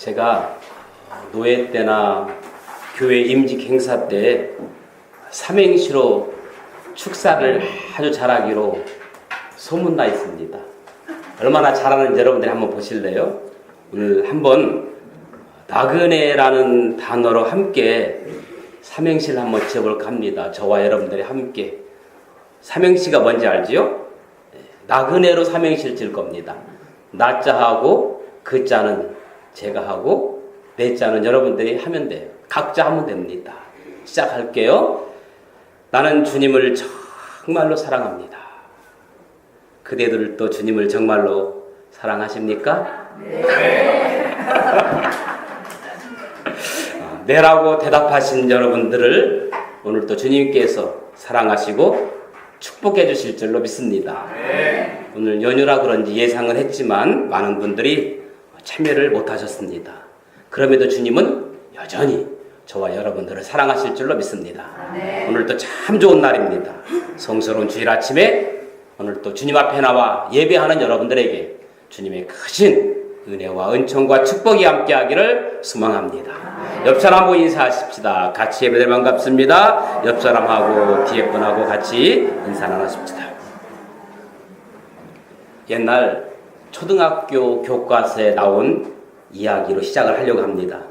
제가 노예 때나 교회 임직 행사 때 삼행시로 축사를 아주 잘하기로 소문나 있습니다. 얼마나 잘하는지 여러분들이 한번 보실래요? 오늘 한번 나그네라는 단어로 함께 삼행시를 한번 지어볼까 합니다. 저와 여러분들이 함께. 삼행시가 뭔지 알지요? 네, 나그네로 삼행시를 지을 겁니다. 나자하고 그자는 제가 하고 내 자는 여러분들이 하면 돼요. 각자 하면 됩니다. 시작할게요. 나는 주님을 정말로 사랑합니다. 그대들도 주님을 정말로 사랑하십니까? 아, 네라고 대답하신 여러분들을 오늘 또 주님께서 사랑하시고 축복해 주실 줄로 믿습니다. 오늘 연휴라 그런지 예상은 했지만 많은 분들이 참여를 못 하셨습니다. 그럼에도 주님은 여전히 저와 여러분들을 사랑하실 줄로 믿습니다. 오늘도 참 좋은 날입니다. 성스러운 주일 아침에 오늘 또 주님 앞에 나와 예배하는 여러분들에게 주님의 크신 은혜와 은총과 축복이 함께하기를 소망합니다. 옆 사람하고 인사하십시다. 같이 예배들 반갑습니다. 옆 사람하고 뒤에 분하고 같이 인사 나누십시다. 옛날 초등학교 교과서에 나온 이야기로 시작을 하려고 합니다.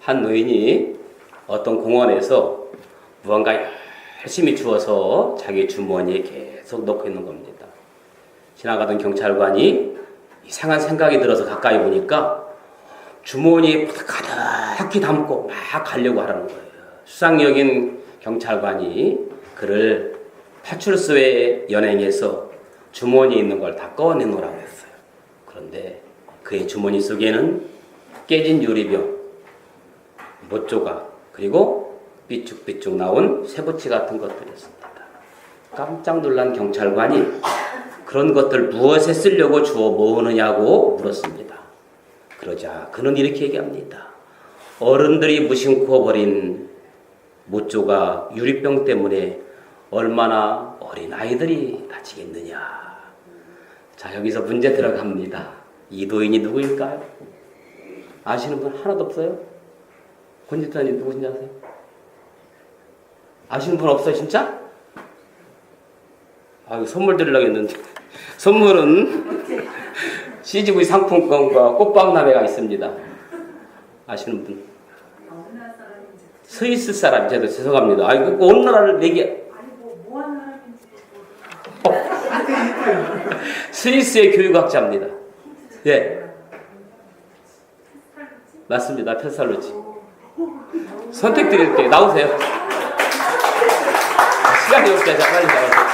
한 노인이 어떤 공원에서 무언가 열심히 주워서 자기 주머니에 계속 넣고 있는 겁니다. 지나가던 경찰관이 이상한 생각이 들어서 가까이 보니까 주머니에 가득히 담고 막 가려고 하라는 거예요. 수상역인 경찰관이 그를 파출소에 연행해서 주머니에 있는 걸 다 꺼내 놓으라고 했어요. 그런데 그의 주머니 속에는 깨진 유리병, 못 조각, 그리고 삐쭉삐쭉 나온 쇠붙이 같은 것들이었습니다. 깜짝 놀란 경찰관이 그런 것들 무엇에 쓰려고 주워 모으느냐고 물었습니다. 그러자 그는 이렇게 얘기합니다. 어른들이 무심코 버린 못조각 유리병 때문에 얼마나 어린 아이들이 다치겠느냐. 자, 여기서 문제 들어갑니다. 이 노인이 누구일까요? 아시는 분 하나도 없어요? 권집사님 누구신지 아세요? 아시는 분 없어요, 진짜? 아, 선물 드리려고 했는데. 선물은 CGV 상품권과 꽃방나베가 있습니다. 아시는 분? 스위스 사람, 제가 죄송합니다. 아, 이거 어느 나라를 얘기, 스위스의 교육학자입니다. 예. 맞습니다. 페살로지. 선택 드릴게요. 나오세요. 시간이 없게 자 빨리 나가세요.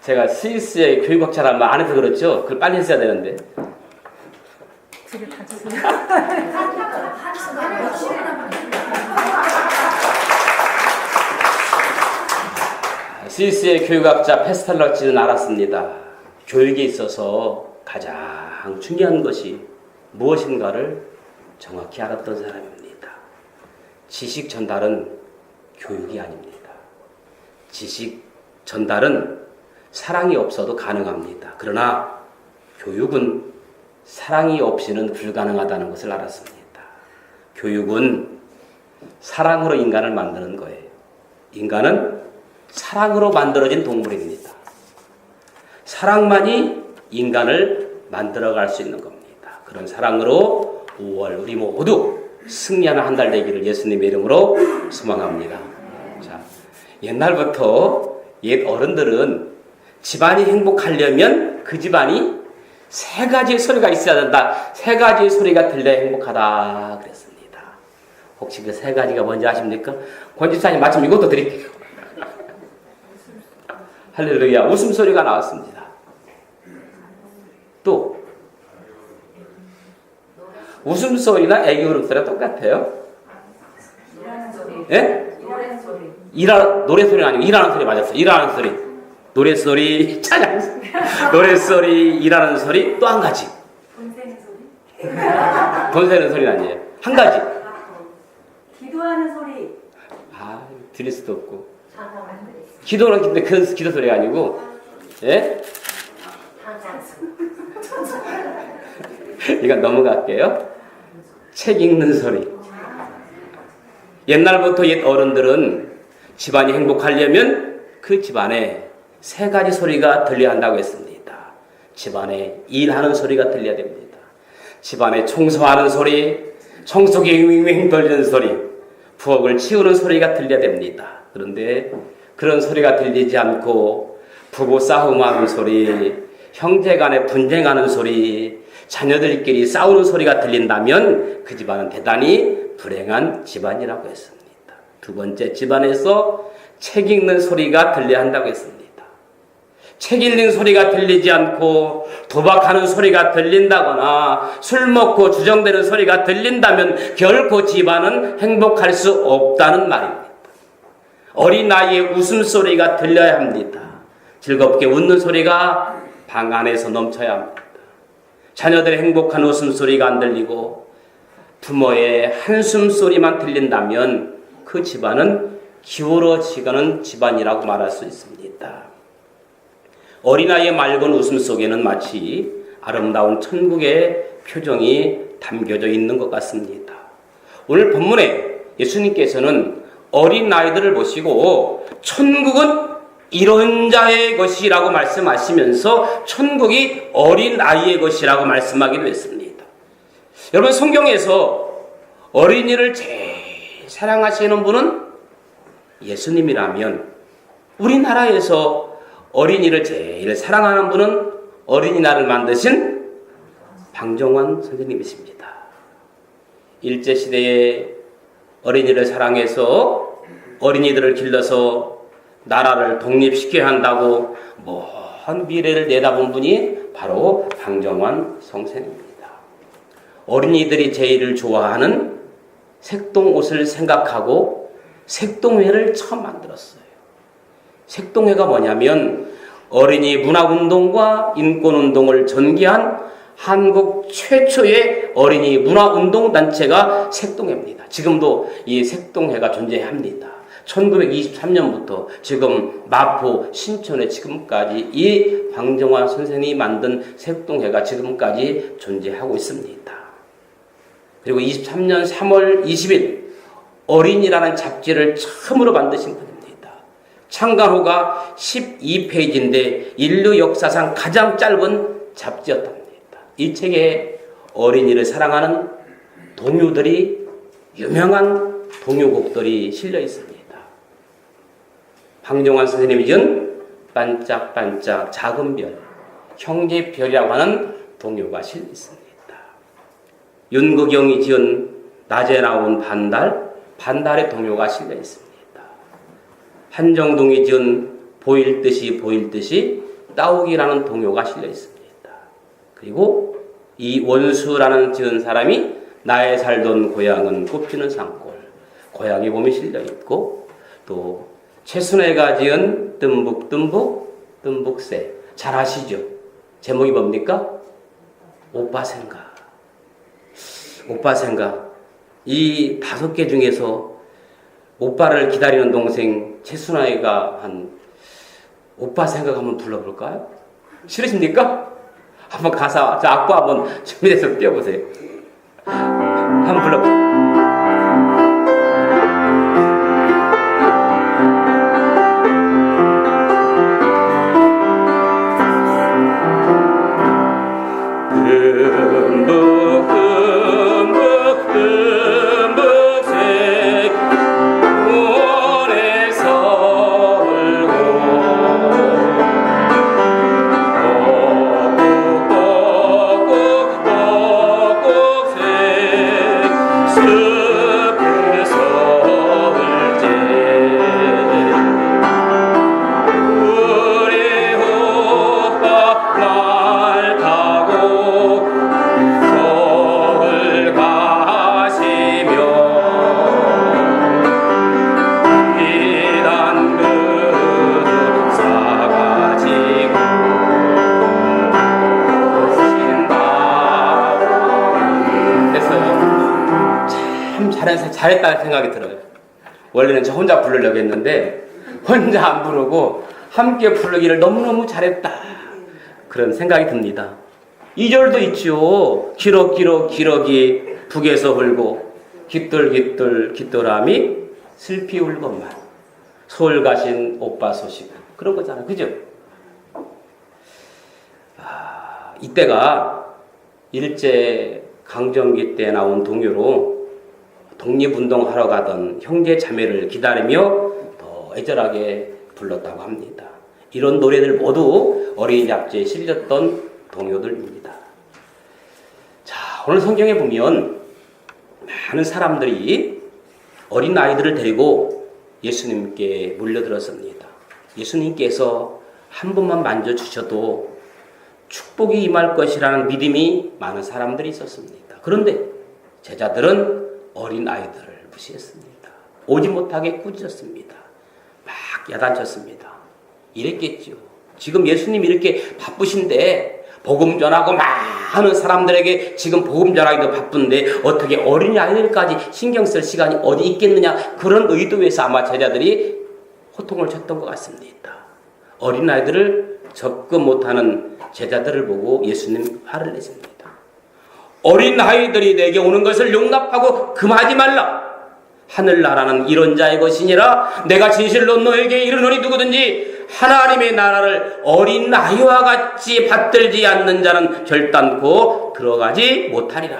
제가 스위스의 교육학자란 말 안 해서 그렇죠. 그걸 빨리 했어야 되는데. 집에 다 주세요. 스위스의 교육학자 페스탈러치는 알았습니다. 교육에 있어서 가장 중요한 것이 무엇인가를 정확히 알았던 사람입니다. 지식 전달은 교육이 아닙니다. 지식 전달은 사랑이 없어도 가능합니다. 그러나 교육은 사랑이 없이는 불가능하다는 것을 알았습니다. 교육은 사랑으로 인간을 만드는 거예요. 인간은 사랑으로 만들어진 동물입니다. 사랑만이 인간을 만들어갈 수 있는 겁니다. 그런 사랑으로 5월 우리 모두 승리하는 한 달 되기를 예수님의 이름으로 소망합니다. 자, 옛날부터 옛 어른들은 집안이 행복하려면 그 집안이 세 가지의 소리가 있어야 된다. 세 가지의 소리가 들려야 행복하다. 그랬습니다. 혹시 그 세 가지가 뭔지 아십니까? 권집사님 마침 이것도 드릴게요. 할렐루야. 웃음소리가 나왔습니다. 또, 웃음소리나 애기 울음소리가 똑같아요. 예? 일하, 노래 소리는 아니고 일하는 소리 맞았어요. 일하는 소리. 노래 소리, 찬양 소리, 노래 소리, 일하는 소리, 또 한 가지. 소리. 돈 세는 소리는 아니에요. 한 가지. 기도하는 소리. 아, 들릴 수도 없고. 기도는 근데 그 기도 소리가 아니고, 예? 이건 넘어갈게요. 책 읽는 소리. 옛날부터 옛 어른들은 집안이 행복하려면 그 집안에 세 가지 소리가 들려야 한다고 했습니다. 집안에 일하는 소리가 들려야 됩니다. 집안에 청소하는 소리, 청소기 윙윙 돌리는 소리, 부엌을 치우는 소리가 들려야 됩니다. 그런데 그런 소리가 들리지 않고 부부 싸움하는 소리, 형제 간에 분쟁하는 소리, 자녀들끼리 싸우는 소리가 들린다면 그 집안은 대단히 불행한 집안이라고 했습니다. 두 번째 집안에서 책 읽는 소리가 들려야 한다고 했습니다. 책 읽는 소리가 들리지 않고 도박하는 소리가 들린다거나 술 먹고 주정되는 소리가 들린다면 결코 집안은 행복할 수 없다는 말입니다. 어린 나이에 웃음소리가 들려야 합니다. 즐겁게 웃는 소리가 방 안에서 넘쳐야 합니다. 자녀들의 행복한 웃음소리가 안 들리고 부모의 한숨 소리만 들린다면 그 집안은 기울어지가는 집안이라고 말할 수 있습니다. 어린아이의 맑은 웃음 속에는 마치 아름다운 천국의 표정이 담겨져 있는 것 같습니다. 오늘 본문에 예수님께서는 어린 아이들을 보시고 천국은 이런 자의 것이라고 말씀하시면서 천국이 어린 아이의 것이라고 말씀하기도 했습니다. 여러분 성경에서 어린이를 제일 사랑하시는 분은 예수님이라면 우리나라에서 어린이를 제일 사랑하는 분은 어린이날을 만드신 방정환 선생님이십니다. 일제시대에 어린이를 사랑해서 어린이들을 길러서 나라를 독립시켜야 한다고 먼 미래를 내다본 분이 바로 방정환 선생입니다. 어린이들이 제일 좋아하는 색동 옷을 생각하고 색동회를 처음 만들었어요. 색동회가 뭐냐면 어린이 문화운동과 인권운동을 전개한 한국 최초의 어린이 문화운동단체가 색동회입니다. 지금도 이 색동회가 존재합니다. 1923년부터 지금 마포, 신촌에 지금까지 이 방정환 선생님이 만든 색동회가 지금까지 존재하고 있습니다. 그리고 23년 3월 20일 어린이라는 잡지를 처음으로 만드신 분입니다. 창간 호가 12페이지인데 인류 역사상 가장 짧은 잡지였답니다. 이 책에 어린이를 사랑하는 동요들이 유명한 동요곡들이 실려 있습니다. 방정환 선생님이 지은 반짝반짝 작은 별, 형제별이라고 하는 동요가 실려 있습니다. 윤국영이 지은 낮에 나온 반달, 반달의 동요가 실려 있습니다. 한정동이 지은 보일 듯이 보일 듯이 따오기라는 동요가 실려 있습니다. 그리고 이 원수라는 지은 사람이 나의 살던 고향은 꽃피는 산골 고향의 봄이 실려 있고 또 최순애가 지은 뜸북뜸북 뜸북새 잘 아시죠? 제목이 뭡니까? 오빠 생각 오빠 생각 이 다섯 개 중에서 오빠를 기다리는 동생 최순아이가 한 오빠 생각 한번 불러볼까요? 싫으십니까? 한번 가사 저 악보 한번 준비해서 띄워보세요. 한번 불러보세요. 참 잘해서 잘했다는 생각이 들어요 원래는 저 혼자 부르려고 했는데 혼자 안 부르고 함께 부르기를 너무너무 잘했다 그런 생각이 듭니다 이절도 있죠. 기럭기럭 기럭이 북에서 흘고 깃돌깃돌 깃돌함이 슬피 울건만 서울 가신 오빠 소식 그런 거잖아요. 그죠? 아, 이때가 일제 강점기 때 나온 동요로 독립운동하러 가던 형제 자매를 기다리며 더 애절하게 불렀다고 합니다. 이런 노래들 모두 어린이 잡지에 실렸던 동요들입니다. 자, 오늘 성경에 보면 많은 사람들이 어린 아이들을 데리고 예수님께 몰려들었습니다. 예수님께서 한 번만 만져주셔도 축복이 임할 것이라는 믿음이 많은 사람들이 있었습니다. 그런데 제자들은 어린 아이들을 무시했습니다. 오지 못하게 꾸짖었습니다. 막 야단쳤습니다. 이랬겠죠. 지금 예수님 이렇게 바쁘신데 복음 전하고 많은 사람들에게 지금 복음 전하기도 바쁜데 어떻게 어린이 아이들까지 신경 쓸 시간이 어디 있겠느냐 그런 의도에서 아마 제자들이 호통을 쳤던 것 같습니다. 어린 아이들을 접근 못하는 제자들을 보고 예수님 화를 내십니다. 어린 아이들이 내게 오는 것을 용납하고 금하지 말라. 하늘나라는 이런 자의 것이니라 내가 진실로 너에게 이르노니 누구든지 하나님의 나라를 어린 아이와 같이 받들지 않는 자는 결단코 들어가지 못하리라.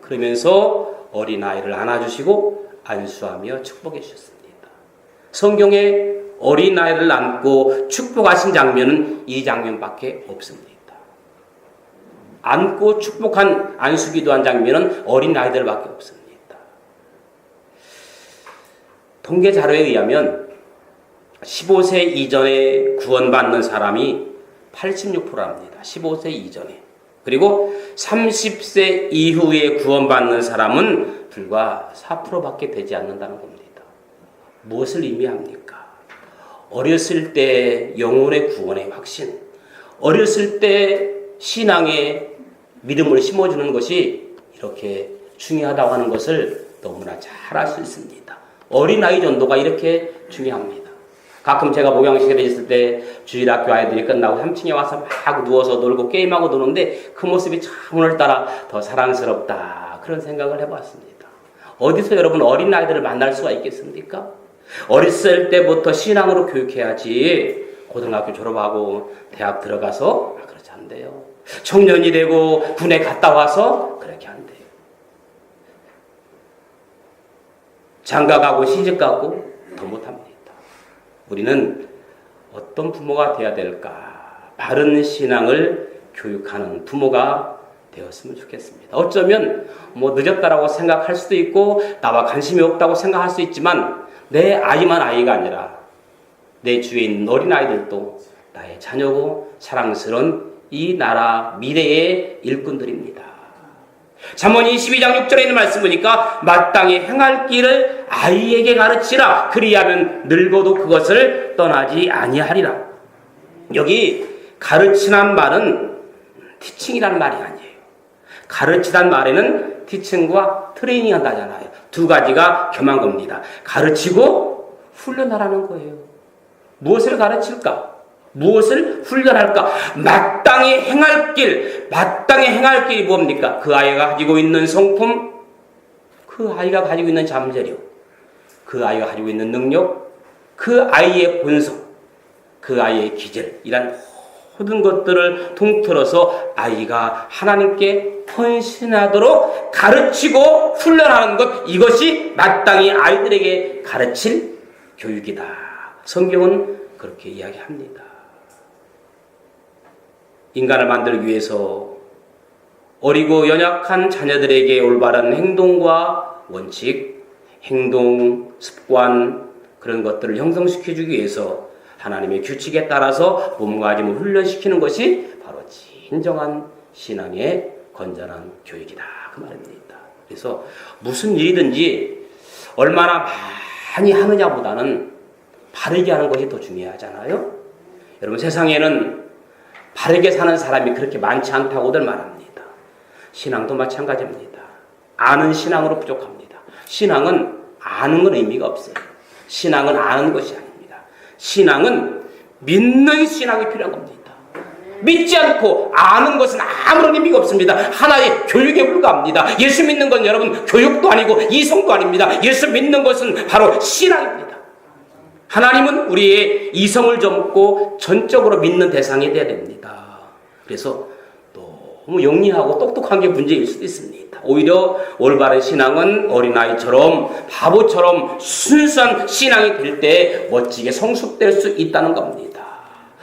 그러면서 어린 아이를 안아주시고 안수하며 축복해 주셨습니다. 성경에 어린 아이를 안고 축복하신 장면은 이 장면밖에 없습니다. 안고 축복한 안수기도한 장면은 어린 아이들밖에 없습니다. 통계 자료에 의하면 15세 이전에 구원받는 사람이 86%입니다. 15세 이전에. 그리고 30세 이후에 구원받는 사람은 불과 4%밖에 되지 않는다는 겁니다. 무엇을 의미합니까? 어렸을 때 영혼의 구원의 확신, 어렸을 때 신앙의 믿음을 심어주는 것이 이렇게 중요하다고 하는 것을 너무나 잘 알 수 있습니다. 어린아이 전도가 이렇게 중요합니다. 가끔 제가 목양식에 있을 때 주일학교 아이들이 끝나고 3층에 와서 막 누워서 놀고 게임하고 노는데 그 모습이 참 오늘따라 더 사랑스럽다. 그런 생각을 해봤습니다. 어디서 여러분 어린아이들을 만날 수가 있겠습니까? 어렸을 때부터 신앙으로 교육해야지 고등학교 졸업하고 대학 들어가서 아, 그렇지 않대요. 청년이 되고 군에 갔다 와서 그렇게 안 돼요. 장가 가고 시집 가고 더 못합니다. 우리는 어떤 부모가 되어야 될까? 바른 신앙을 교육하는 부모가 되었으면 좋겠습니다. 어쩌면 뭐 늦었다라고 생각할 수도 있고 나와 관심이 없다고 생각할 수 있지만 내 아이만 아이가 아니라 내 주위에 있는 어린 아이들도 나의 자녀고 사랑스러운 이 나라 미래의 일꾼들입니다. 잠언 22장 6절에 있는 말씀 보니까 마땅히 행할 길을 아이에게 가르치라 그리하면 늙어도 그것을 떠나지 아니하리라. 여기 가르치란 말은 티칭이란 말이 아니에요. 가르치란 말에는 티칭과 트레이닝 한다잖아요. 두 가지가 겸한 겁니다. 가르치고 훈련하라는 거예요. 무엇을 가르칠까? 무엇을 훈련할까? 마땅히 행할 길, 마땅히 행할 길이 뭡니까? 그 아이가 가지고 있는 성품, 그 아이가 가지고 있는 잠재력, 그 아이가 가지고 있는 능력, 그 아이의 본성, 그 아이의 기질, 이란 모든 것들을 통틀어서 아이가 하나님께 헌신하도록 가르치고 훈련하는 것, 이것이 마땅히 아이들에게 가르칠 교육이다. 성경은 그렇게 이야기합니다. 인간을 만들기 위해서 어리고 연약한 자녀들에게 올바른 행동과 원칙, 행동, 습관, 그런 것들을 형성시켜주기 위해서 하나님의 규칙에 따라서 몸가짐을 훈련시키는 것이 바로 진정한 신앙의 건전한 교육이다. 그 말입니다. 그래서 무슨 일이든지 얼마나 많이 하느냐보다는 바르게 하는 것이 더 중요하잖아요. 여러분 세상에는 바르게 사는 사람이 그렇게 많지 않다고들 말합니다. 신앙도 마찬가지입니다. 아는 신앙으로 부족합니다. 신앙은 아는 건 의미가 없어요. 신앙은 아는 것이 아닙니다. 신앙은 믿는 신앙이 필요한 겁니다. 믿지 않고 아는 것은 아무런 의미가 없습니다. 하나의 교육에 불과합니다. 예수 믿는 건 여러분 교육도 아니고 이성도 아닙니다. 예수 믿는 것은 바로 신앙입니다. 하나님은 우리의 이성을 젊고 전적으로 믿는 대상이 되어야 됩니다. 그래서 너무 영리하고 똑똑한 게 문제일 수도 있습니다. 오히려 올바른 신앙은 어린아이처럼 바보처럼 순수한 신앙이 될 때 멋지게 성숙될 수 있다는 겁니다.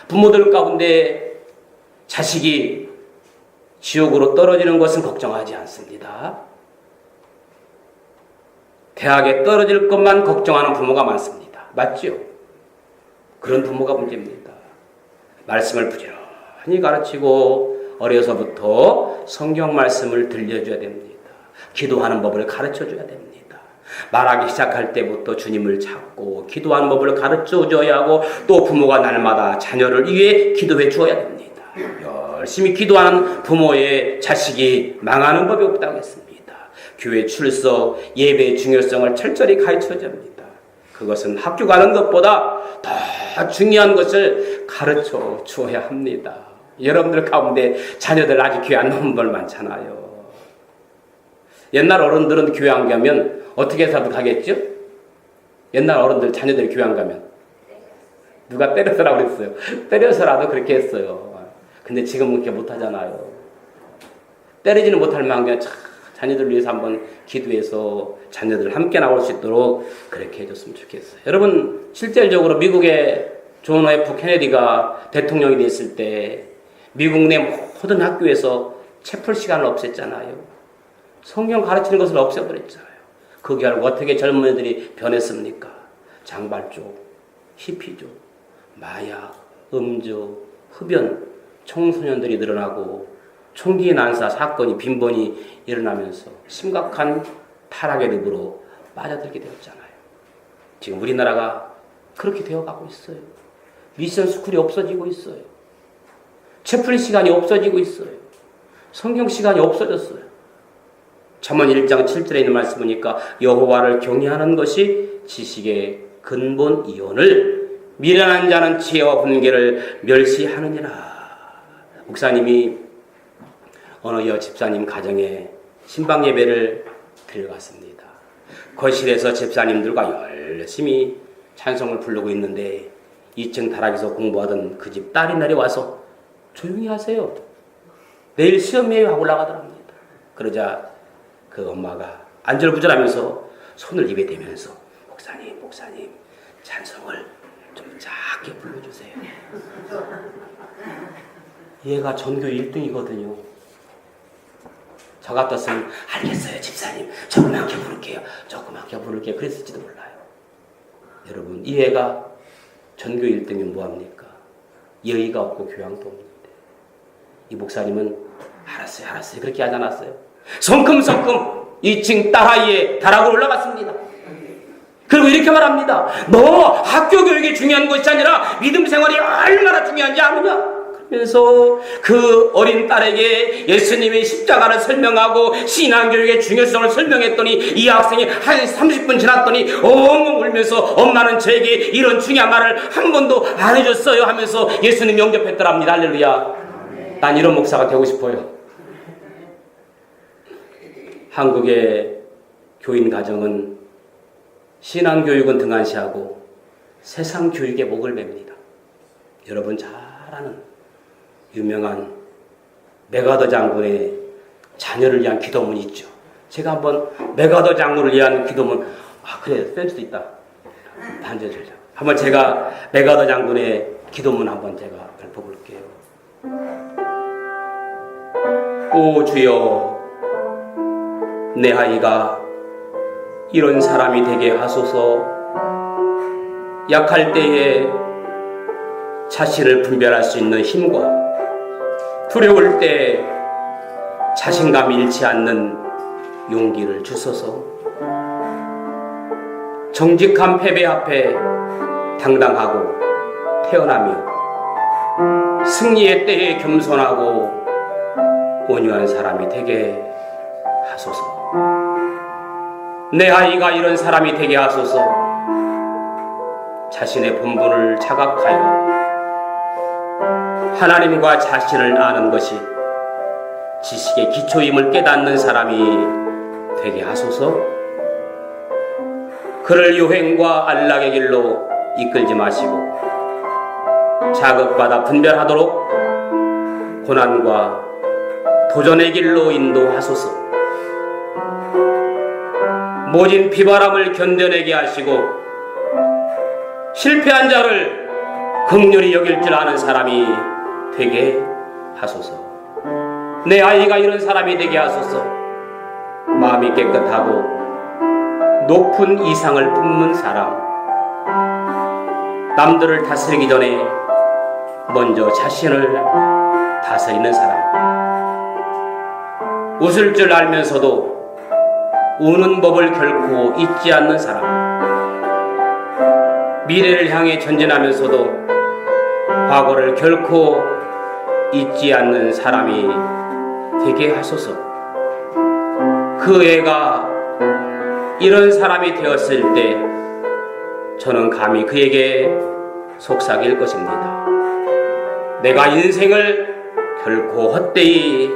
부모들 가운데 자식이 지옥으로 떨어지는 것은 걱정하지 않습니다. 대학에 떨어질 것만 걱정하는 부모가 많습니다. 맞죠? 그런 부모가 문제입니다. 말씀을 부지런히 가르치고 어려서부터 성경 말씀을 들려줘야 됩니다. 기도하는 법을 가르쳐 줘야 됩니다. 말하기 시작할 때부터 주님을 찾고 기도하는 법을 가르쳐 줘야 하고 또 부모가 날마다 자녀를 위해 기도해 주어야 됩니다. 열심히 기도하는 부모의 자식이 망하는 법이 없다고 했습니다. 교회 출석, 예배의 중요성을 철저히 가르쳐 줍니다. 그것은 학교 가는 것보다 더 중요한 것을 가르쳐 주어야 합니다. 여러분들 가운데 자녀들 아직 교회 안 나온 분 많잖아요. 옛날 어른들은 교회 안 가면 어떻게 해서도 가겠죠? 옛날 어른들 자녀들이 교회 안 가면 누가 때려서라고 그랬어요. 때려서라도 그렇게 했어요. 근데 지금은 그렇게 못하잖아요. 때리지는 못할 만큼 참 자녀들 위해서 한번 기도해서 자녀들 함께 나올 수 있도록 그렇게 해줬으면 좋겠어요. 여러분 실질적으로 미국의 존 F 케네디가 대통령이 됐을 때 미국 내 모든 학교에서 채플 시간을 없앴잖아요. 성경 가르치는 것을 없애버렸잖아요. 그 결과 어떻게 젊은이들이 변했습니까? 장발족, 히피족, 마약, 음주, 흡연, 청소년들이 늘어나고 총기 난사 사건이 빈번히 일어나면서 심각한 타락의 늪으로 빠져들게 되었잖아요. 지금 우리나라가 그렇게 되어가고 있어요. 미션 스쿨이 없어지고 있어요. 채플 시간이 없어지고 있어요. 성경 시간이 없어졌어요. 잠언 1장 7절에 있는 말씀 보니까 여호와를 경외하는 것이 지식의 근본 이혼을 미련한 자는 지혜와 훈계를 멸시하느니라. 목사님이 어느 여 집사님 가정에 신방 예배를 드려갔습니다. 거실에서 집사님들과 열심히 찬송을 부르고 있는데 2층 다락에서 공부하던 그 집 딸이 내려와서 조용히 하세요. 내일 시험이에요 하고 올라가더랍니다. 그러자 그 엄마가 안절부절하면서 손을 입에 대면서 목사님, 목사님 찬송을 좀 작게 불러주세요. 얘가 전교 1등이거든요. 저 같았으면 알겠어요 집사님. 조그맣게 부를게요. 조그맣게 부를게요. 그랬을지도 몰라요. 여러분 이 애가 전교 1등이면 뭐합니까? 예의가 없고 교양도 없는데. 이 목사님은 알았어요 알았어요. 그렇게 하지 않았어요. 성큼성큼 2층 딸아이의 다락으로 올라갔습니다. 그리고 이렇게 말합니다. 너 학교 교육이 중요한 것이 아니라 믿음 생활이 얼마나 중요한지 아느냐 그래서 그 어린 딸에게 예수님의 십자가를 설명하고 신앙교육의 중요성을 설명했더니 이 학생이 한 30분 지났더니 엉엉 울면서 엄마는 저에게 이런 중요한 말을 한 번도 안 해줬어요 하면서 예수님 영접했더랍니다. 할렐루야. 난 이런 목사가 되고 싶어요. 한국의 교인 가정은 신앙 교육은 등한시하고 세상 교육에 목을 맵니다. 여러분 잘 아는 유명한 메가더 장군의 자녀를 위한 기도문이 있죠. 제가 한번 메가더 장군을 위한 기도문, 아, 그래, 센스도 있다. 반겨주자. 한번 제가 메가더 장군의 기도문 한번 제가 읊어볼게요. 오 주여, 내 아이가 이런 사람이 되게 하소서, 약할 때에 자신을 분별할 수 있는 힘과 두려울 때 자신감 잃지 않는 용기를 주소서. 정직한 패배 앞에 당당하고 태어나며 승리의 때에 겸손하고 온유한 사람이 되게 하소서. 내 아이가 이런 사람이 되게 하소서. 자신의 본분을 자각하여 하나님과 자신을 아는 것이 지식의 기초임을 깨닫는 사람이 되게 하소서. 그를 요행과 안락의 길로 이끌지 마시고 자극받아 분별하도록 고난과 도전의 길로 인도하소서. 모진 비바람을 견뎌내게 하시고 실패한 자를 극률히 여길 줄 아는 사람이 되게 하소서. 내 아이가 이런 사람이 되게 하소서. 마음이 깨끗하고 높은 이상을 품는 사람. 남들을 다스리기 전에 먼저 자신을 다스리는 사람. 웃을 줄 알면서도 우는 법을 결코 잊지 않는 사람. 미래를 향해 전진하면서도 과거를 결코 잊지 않는 사람이 되게 하소서. 그 애가 이런 사람이 되었을 때 저는 감히 그에게 속삭일 것입니다. 내가 인생을 결코 헛되이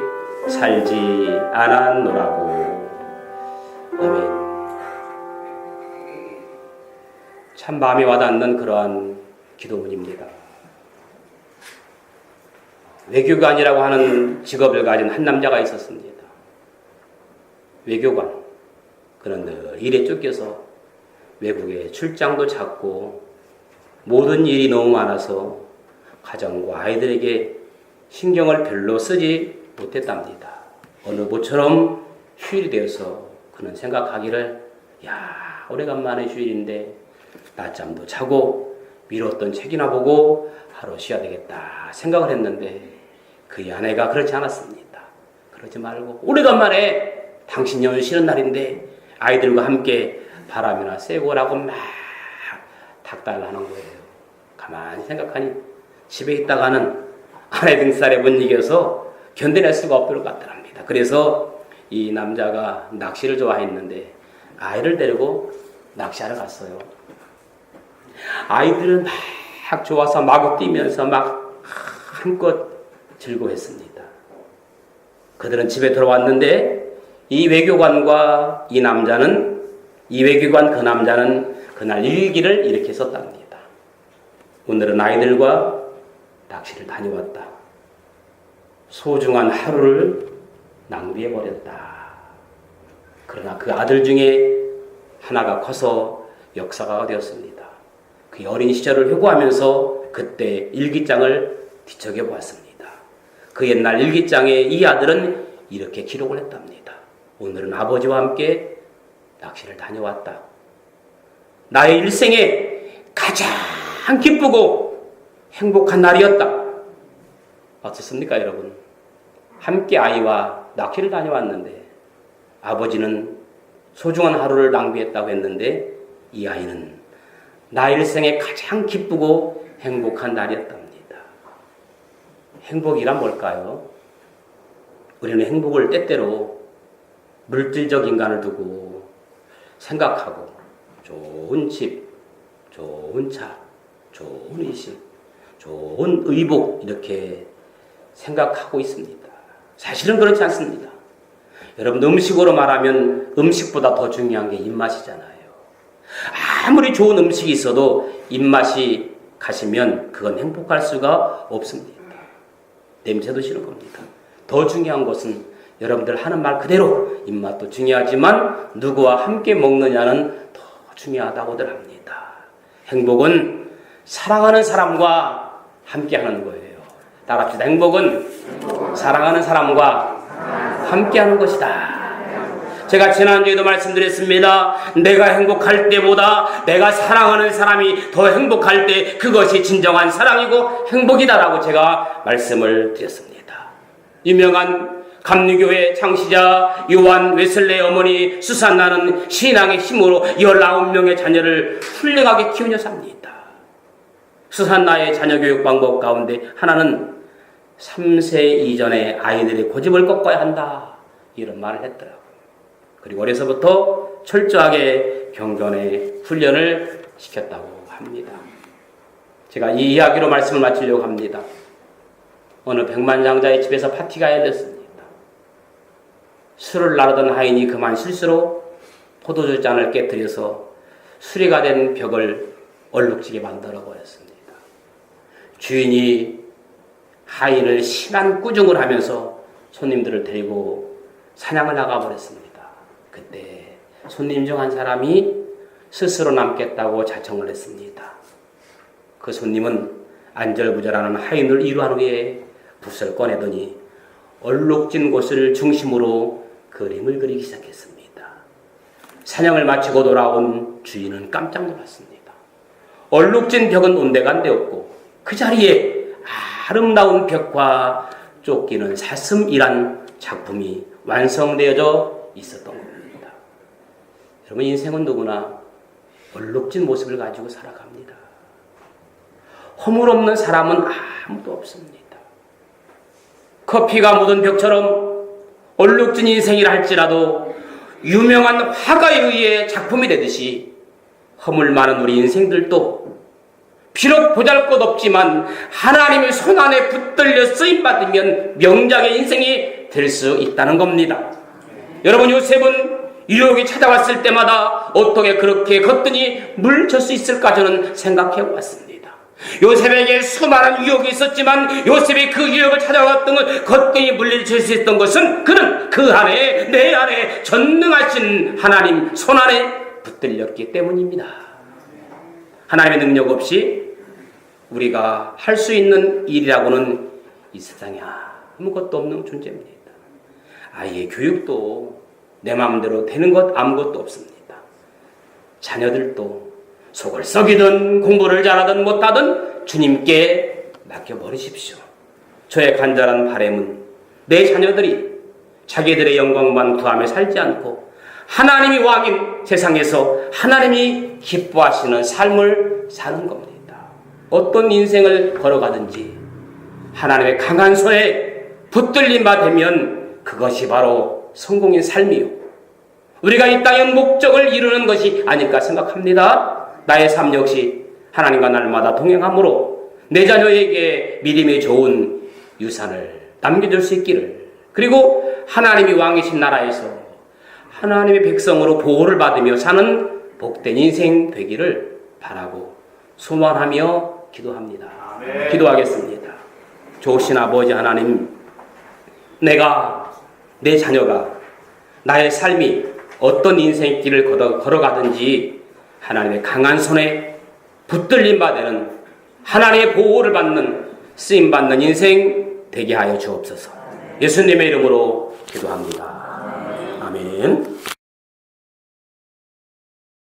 살지 않았노라고. 아멘. 참 마음이 와닿는 그러한 기도문입니다. 외교관이라고 하는 직업을 가진 한 남자가 있었습니다. 외교관. 그는 늘 일에 쫓겨서 외국에 출장도 잦고 모든 일이 너무 많아서 가정과 아이들에게 신경을 별로 쓰지 못했답니다. 어느 모처럼 휴일이 되어서 그는 생각하기를 야 오래간만에 휴일인데 낮잠도 자고 미뤘던 책이나 보고 하루 쉬어야 되겠다 생각을 했는데 그의 아내가 그렇지 않았습니다. 그러지 말고 오래간만에 당신 연휴 쉬는 날인데 아이들과 함께 바람이나 쐬고 오라고 막 닥달하는 거예요. 가만히 생각하니 집에 있다가는 아내 등살에 못 이겨서 견뎌낼 수가 것 같더랍니다. 그래서 이 남자가 낚시를 좋아했는데 아이를 데리고 낚시하러 갔어요. 아이들은 막 좋아서 마구 뛰면서 막 한껏 즐거워했습니다. 그들은 집에 들어왔는데 이 외교관과 이 남자는 이 외교관 그 남자는 그날 일기를 이렇게 썼답니다. 오늘은 아이들과 낚시를 다녀왔다. 소중한 하루를 낭비해 버렸다. 그러나 그 아들 중에 하나가 커서 역사가 되었습니다. 그 어린 시절을 회고하면서 그때 일기장을 뒤척여 보았습니다. 그 옛날 일기장에 이 아들은 이렇게 기록을 했답니다. 오늘은 아버지와 함께 낚시를 다녀왔다. 나의 일생에 가장 기쁘고 행복한 날이었다. 어떻습니까, 여러분? 함께 아이와 낚시를 다녀왔는데 아버지는 소중한 하루를 낭비했다고 했는데 이 아이는 나 일생에 가장 기쁘고 행복한 날이었답니다. 행복이란 뭘까요? 우리는 행복을 때때로 물질적 인간을 두고 생각하고 좋은 집, 좋은 차, 좋은 의식, 좋은 의복 이렇게 생각하고 있습니다. 사실은 그렇지 않습니다. 여러분 음식으로 말하면 음식보다 더 중요한 게 입맛이잖아요. 아무리 좋은 음식이 있어도 입맛이 가시면 그건 행복할 수가 없습니다. 냄새도 싫은 겁니다. 더 중요한 것은 여러분들 하는 말 그대로 입맛도 중요하지만 누구와 함께 먹느냐는 더 중요하다고들 합니다. 행복은 사랑하는 사람과 함께 하는 거예요. 따라합시다. 행복은 사랑하는 사람과 함께 하는 것이다. 제가 지난주에도 말씀드렸습니다. 내가 행복할 때보다 내가 사랑하는 사람이 더 행복할 때 그것이 진정한 사랑이고 행복이다라고 제가 말씀을 드렸습니다. 유명한 감리교회 창시자 요한 웨슬레 어머니 수산나는 신앙의 힘으로 19명의 자녀를 훌륭하게 키운 여사입니다. 수산나의 자녀 교육 방법 가운데 하나는 3세 이전에 아이들의 고집을 꺾어야 한다. 이런 말을 했더라고요. 그리고 어려서부터 철저하게 경전의 훈련을 시켰다고 합니다. 제가 이 이야기로 말씀을 마치려고 합니다. 어느 백만장자의 집에서 파티가 열렸습니다. 술을 나르던 하인이 그만 실수로 포도주 잔을 깨뜨려서 수리가 된 벽을 얼룩지게 만들어 버렸습니다. 주인이 하인을 심한 꾸중을 하면서 손님들을 데리고 사냥을 나가 버렸습니다. 그때 손님 중 한 사람이 스스로 남겠다고 자청을 했습니다. 그 손님은 안절부절하는 하인을 이루한 후에 붓을 꺼내더니 얼룩진 곳을 중심으로 그림을 그리기 시작했습니다. 사냥을 마치고 돌아온 주인은 깜짝 놀랐습니다. 얼룩진 벽은 온데간데 없고 그 자리에 아름다운 벽과 쫓기는 사슴이란 작품이 완성되어져 있었던 겁니다. 여러분 인생은 누구나 얼룩진 모습을 가지고 살아갑니다. 허물 없는 사람은 아무도 없습니다. 커피가 묻은 벽처럼 얼룩진 인생이라 할지라도 유명한 화가에 의해 작품이 되듯이 허물 많은 우리 인생들도 비록 보잘 것 없지만 하나님의 손 안에 붙들려 쓰임 받으면 명작의 인생이 될 수 있다는 겁니다. 여러분 요셉은 유혹이 찾아왔을 때마다 어떻게 그렇게 거뜬히 물질 수 있을까 저는 생각해 왔습니다. 요셉에게 수많은 유혹이 있었지만 요셉이 그 유혹을 찾아왔던 걸 거뜬히 물리칠 수 있었던 것은 그는 그 안에 내 안에 전능하신 하나님 손 안에 붙들렸기 때문입니다. 하나님의 능력 없이 우리가 할 수 있는 일이라고는 이 세상에 아무것도 없는 존재입니다. 아이의 교육도 내 마음대로 되는 것 아무것도 없습니다. 자녀들도 속을 썩이든 공부를 잘하든 못하든 주님께 맡겨버리십시오. 저의 간절한 바램은 내 자녀들이 자기들의 영광만 구하며 살지 않고 하나님이 왕인 세상에서 하나님이 기뻐하시는 삶을 사는 겁니다. 어떤 인생을 걸어가든지 하나님의 강한 손에 붙들림 바 되면 그것이 바로 성공의 삶이요. 우리가 이 땅의 목적을 이루는 것이 아닐까 생각합니다. 나의 삶 역시 하나님과 날마다 동행함으로 내 자녀에게 믿음이 좋은 유산을 남겨줄 수 있기를 그리고 하나님이 왕이신 나라에서 하나님의 백성으로 보호를 받으며 사는 복된 인생 되기를 바라고 소망하며 기도합니다. 기도하겠습니다. 좋으신 아버지 하나님, 내가 내 자녀가 나의 삶이 어떤 인생 길을 걸어, 걸어가든지 하나님의 강한 손에 붙들림 받는 하나님의 보호를 받는 쓰임 받는 인생 되게 하여 주옵소서. 예수님의 이름으로 기도합니다. 아멘.